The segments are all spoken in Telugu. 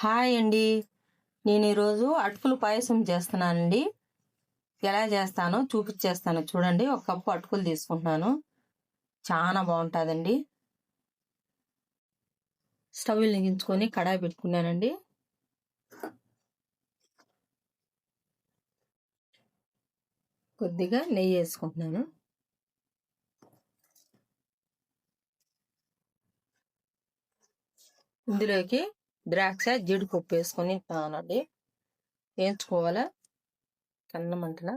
హాయ్ అండి. నేను ఈరోజు అటుకులు పాయసం చేస్తున్నానండి. ఎలా చేస్తానో చూపించేస్తాను చూడండి ఒక కప్పు అటుకులు తీసుకుంటున్నాను. చాలా బాగుంటుందండి. స్టవ్ వెలిగించుకొని కడాయి పెట్టుకున్నానండి. కొద్దిగా నెయ్యి వేసుకుంటున్నాను. ఇందులోకి ద్రాక్ష జీడిపప్పు వేసుకొని తిన్నానండి వేయించుకోవాలా? కన్నమంటన?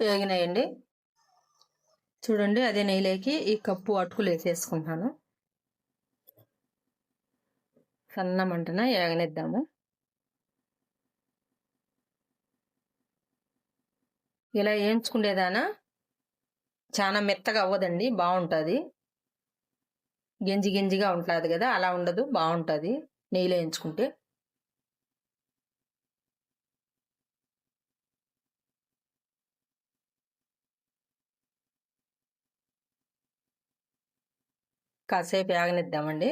వేగినాయండి చూడండి అదే నెయ్యిలోకి ఈ కప్పు అటుకులు వేసేసుకుంటాను. సన్న మంటన ఏగనిద్దాము. ఇలా వేయించుకునేదానా చాలా మెత్తగా అవ్వదండి బాగుంటుంది. గింజి గింజిగా ఉంటుంది కదా అలా ఉండదు బాగుంటుంది. నెయ్యిలో వేయించుకుంటే. కాసేపు వేగనిద్దామండి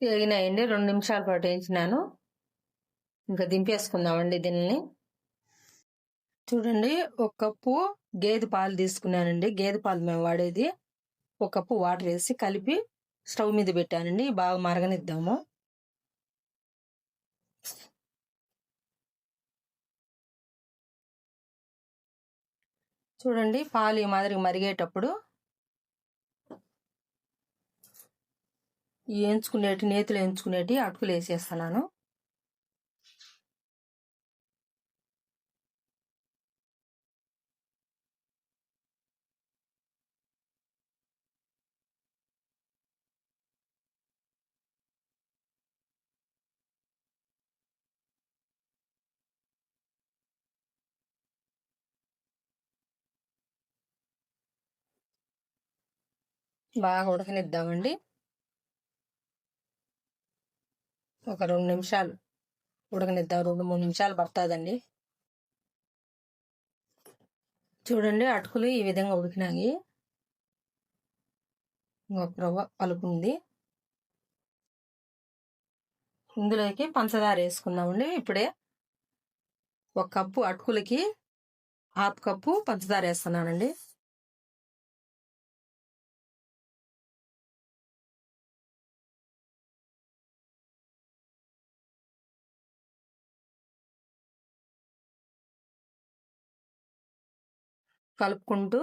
వేగినాయండి రెండు నిమిషాల పాటు వేయించినాను. ఇంకా దింపేసుకుందామండి దీన్ని. చూడండి ఒక కప్పు గేదె పాలు తీసుకున్నానండి. గేదె పాలు మేము వాడేది. ఒక కప్పు వాటర్ వేసి కలిపి స్టవ్ మీద పెట్టానండి. బాగా మరగనిద్దాము. చూడండి పాలు ఈ మాదిరి మరిగేటప్పుడు వేయించుకునేటి నేతులు వేయించుకునేటి అటుకులు వేసేస్తున్నాను. బాగా ఉడకనిద్దామండి. ఒక రెండు నిమిషాలు ఉడకనిద్దాం. రెండు మూడు నిమిషాలు పడుతుందండి. చూడండి అటుకులు ఈ విధంగా ఉడికినాయి. ఇంకొక రవ్వ పలుకుంది. ఇందులోకి పంచదార వేసుకుందామండి. ఇప్పుడే ఒక కప్పు అటుకులకి హాఫ్ కప్పు పంచదార వేస్తున్నానండి. కలుపుకుంటూ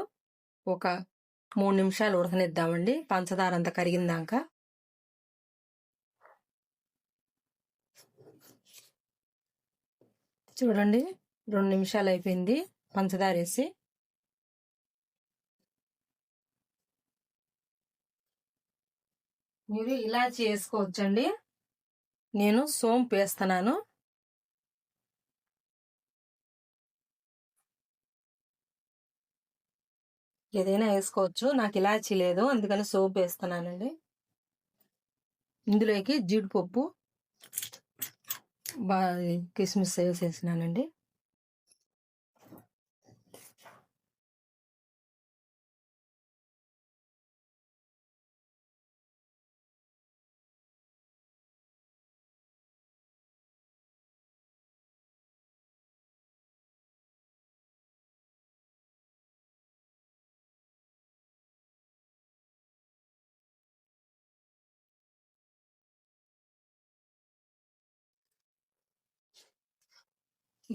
ఒక మూడు నిమిషాలు ఉడకనిద్దామండి. పంచదార అంతా కరిగిందాక. చూడండి రెండు నిమిషాలు అయిపోయింది పంచదార వేసి. మీరు ఇలా చేసుకోవచ్చండి నేను సోంపు వేస్తున్నాను. ఏదైనా వేసుకోవచ్చు. నాకు ఇలాచీ లేదు. అందుకని సోప్ వేస్తున్నానండి. ఇందులోకి జీడిపప్పు బాగా కిస్మిస్ వేసేసినానండి.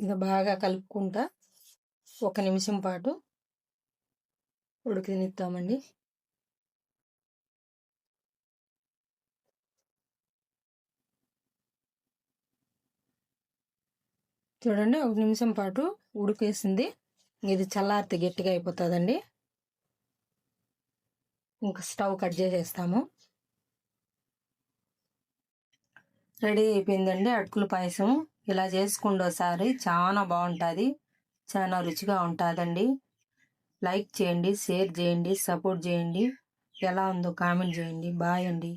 ఇది బాగా కలుపుకుంటా. ఒక నిమిషం పాటు ఉడికినిస్తామండి చూడండి ఒక నిమిషం పాటు ఉడికేసింది. ఇది చల్లారితే గట్టిగా అయిపోతుందండి. ఇంకా స్టవ్ కట్ చేసేస్తాము. రెడీ అయిపోయిందండి అటుకుల పాయసం ఇలా చేసుకుండోసారి ఒకసారి. చాలా బాగుంటుంది. చాలా రుచిగా ఉంటుందండి. లైక్ చేయండి షేర్ చేయండి సపోర్ట్ చేయండి. ఎలా ఉందో కామెంట్ చేయండి. బాయ్ అండి.